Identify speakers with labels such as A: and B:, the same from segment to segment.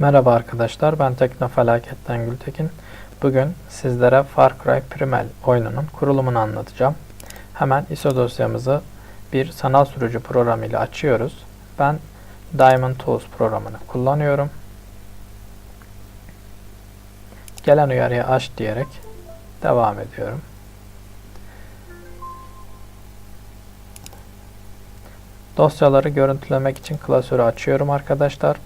A: Merhaba arkadaşlar, ben Teknofelaketten Gültekin. Bugün sizlere Far Cry Primal oyununun kurulumunu anlatacağım. Hemen ISO dosyamızı bir sanal sürücü programı ile açıyoruz. Ben Diamond Tools programını kullanıyorum. Gelen uyarıya aç diyerek devam ediyorum. Dosyaları görüntülemek için klasörü açıyorum arkadaşlar.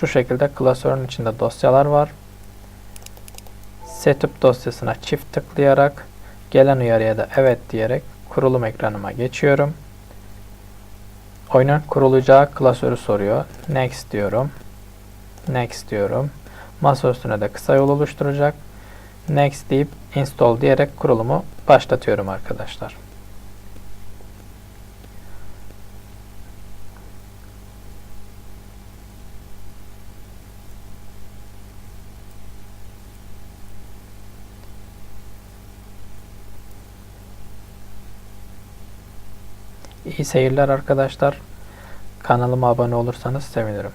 A: Şu şekilde klasörün içinde dosyalar var. Setup dosyasına çift tıklayarak gelen uyarıya da evet diyerek kurulum ekranıma geçiyorum. Oyunun kurulacağı klasörü soruyor. Next diyorum. Next diyorum. Masa üstüne de kısa yol oluşturacak. Next deyip install diyerek kurulumu başlatıyorum arkadaşlar. İyi seyirler arkadaşlar. Kanalıma abone olursanız sevinirim.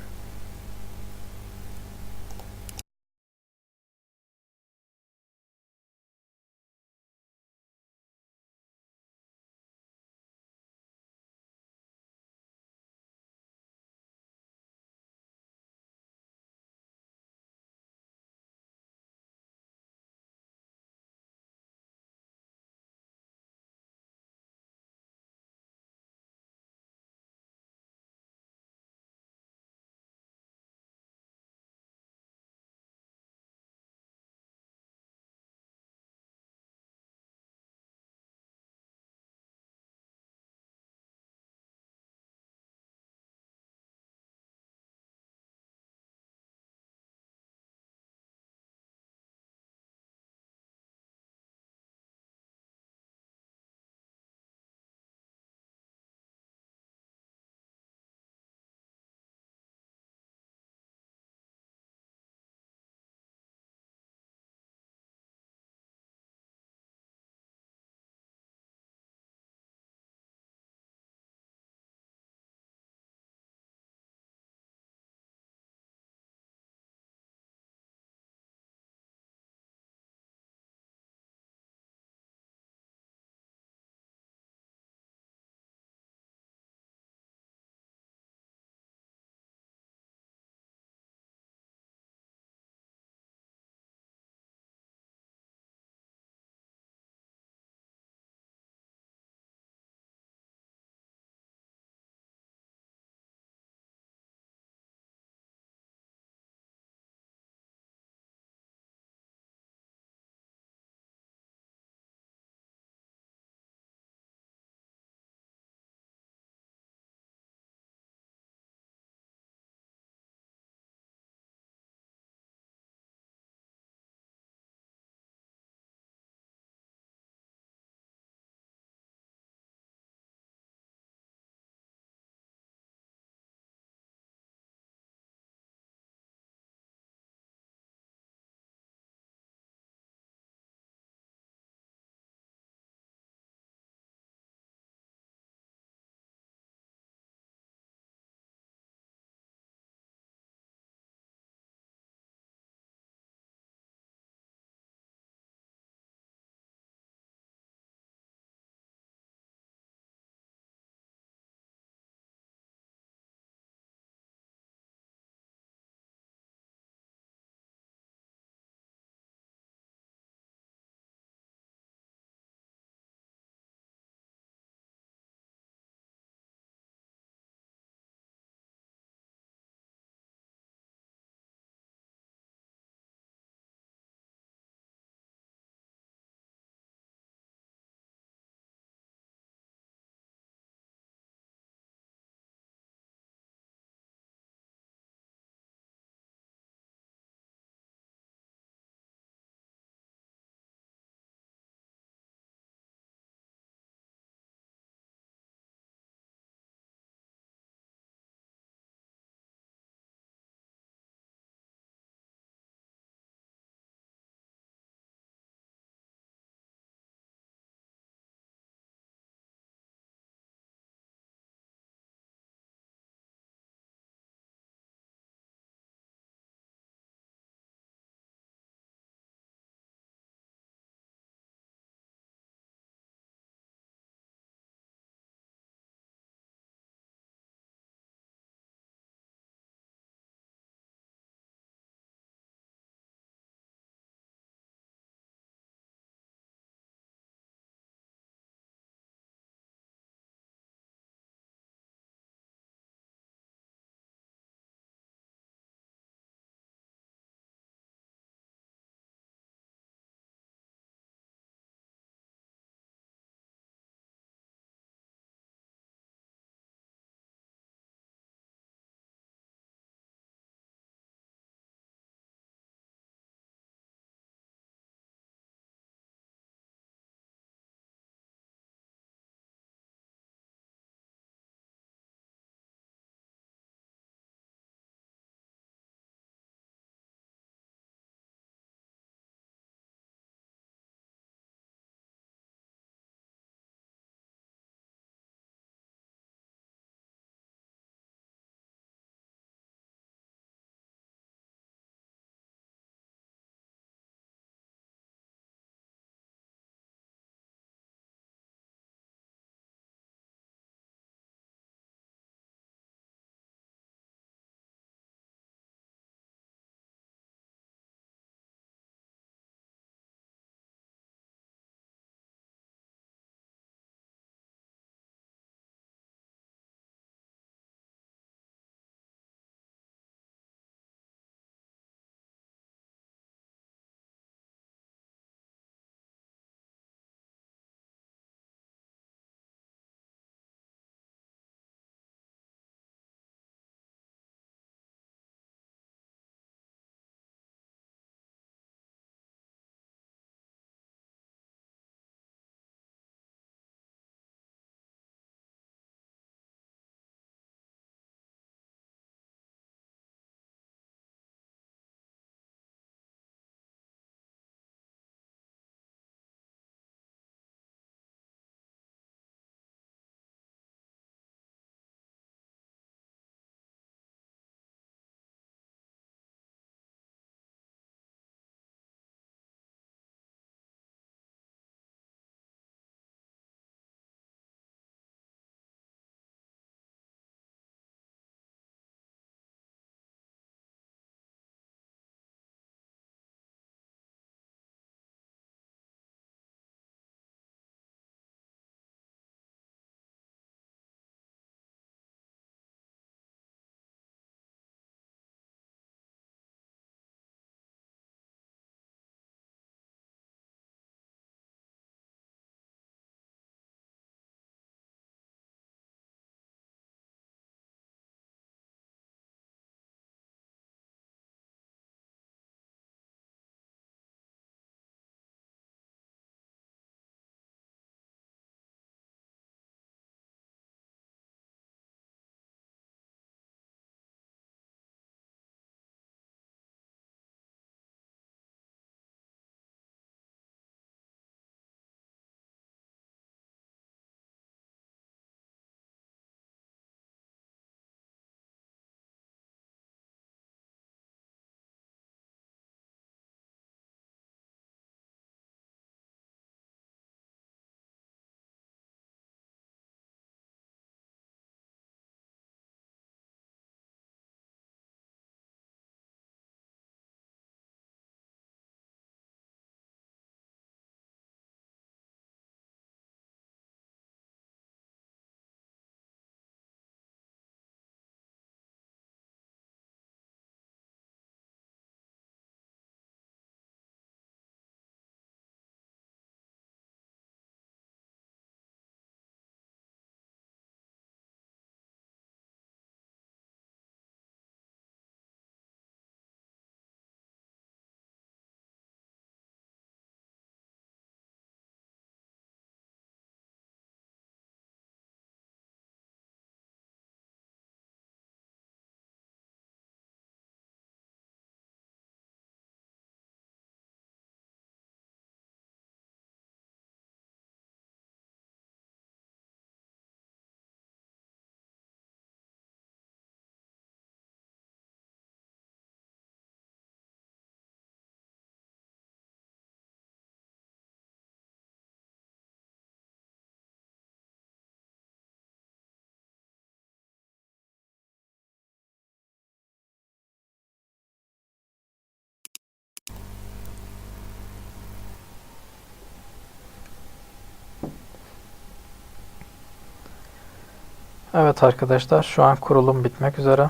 A: Evet arkadaşlar şu an kurulum bitmek üzere.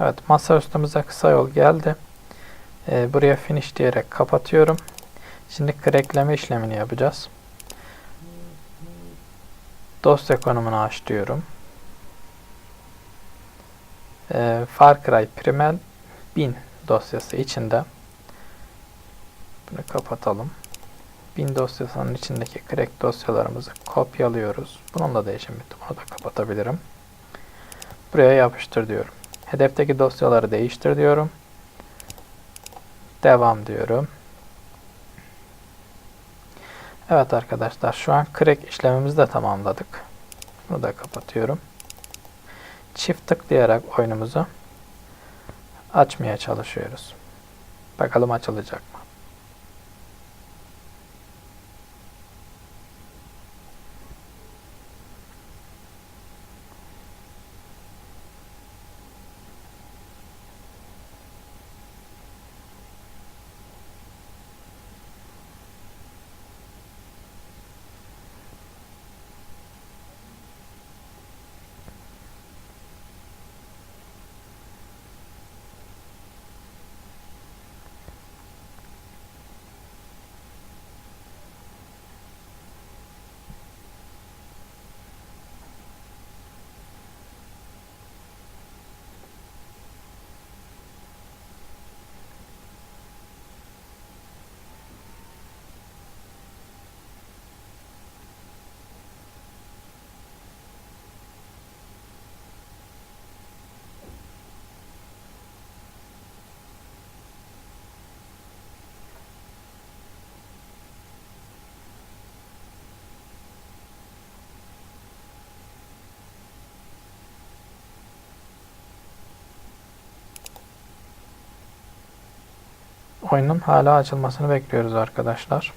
A: Evet masa üstümüze kısa yol geldi. Ee, buraya finish diyerek kapatıyorum. Şimdi crackleme işlemini yapacağız. Dosya konumunu aç diyorum. Ee, Far Cry Primal 1000 dosyası içinde bunu kapatalım. 1000 dosyasının içindeki crack dosyalarımızı kopyalıyoruz. Bununla değişim bitti. Bunu da kapatabilirim. Buraya yapıştır diyorum. Hedefteki dosyaları değiştir diyorum. Devam diyorum. Evet arkadaşlar şu an crack işlemimizi de tamamladık. Bunu da kapatıyorum. Çift tıklayarak oyunumuzu açmaya çalışıyoruz. Bakalım açılacak mı? Oyunun hala açılmasını bekliyoruz arkadaşlar.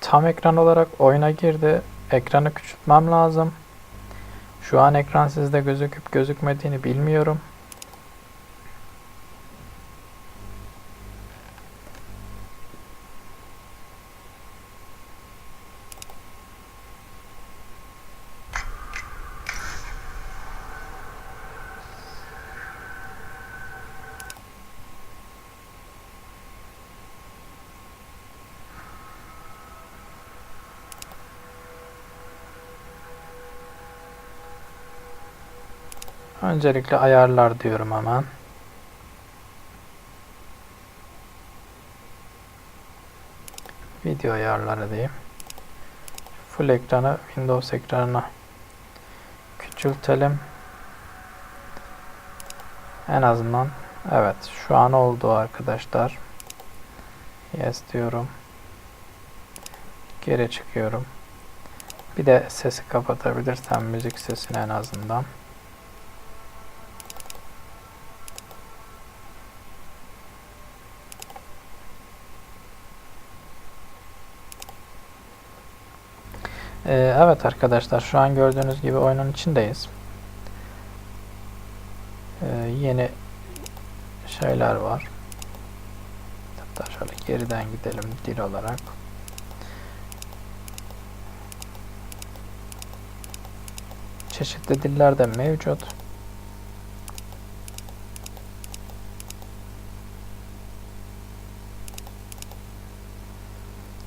A: Tam ekran olarak oyuna girdi. Ekranı küçültmem lazım. Şu an ekran sizde gözüküp gözükmediğini bilmiyorum. Öncelikle ayarlar diyorum hemen. Video ayarları diyeyim. Full ekranı Windows ekranına küçültelim. En azından evet şu an oldu arkadaşlar. Yes diyorum. Geri çıkıyorum. Bir de sesi kapatabilirsem müzik sesini en azından. Ee, evet arkadaşlar şu an gördüğünüz gibi oyunun içindeyiz. Ee, yeni şeyler var. Hatta şöyle geriden gidelim dil olarak. Çeşitli diller de mevcut.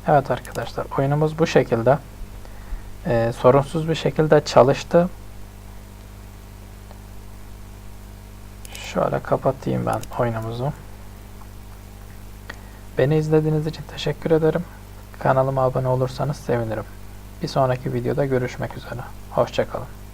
A: Evet arkadaşlar oyunumuz bu şekilde e, sorunsuz bir şekilde çalıştı. Şöyle kapatayım ben oyunumuzu. Beni izlediğiniz için teşekkür ederim. Kanalıma abone olursanız sevinirim. Bir sonraki videoda görüşmek üzere. Hoşçakalın.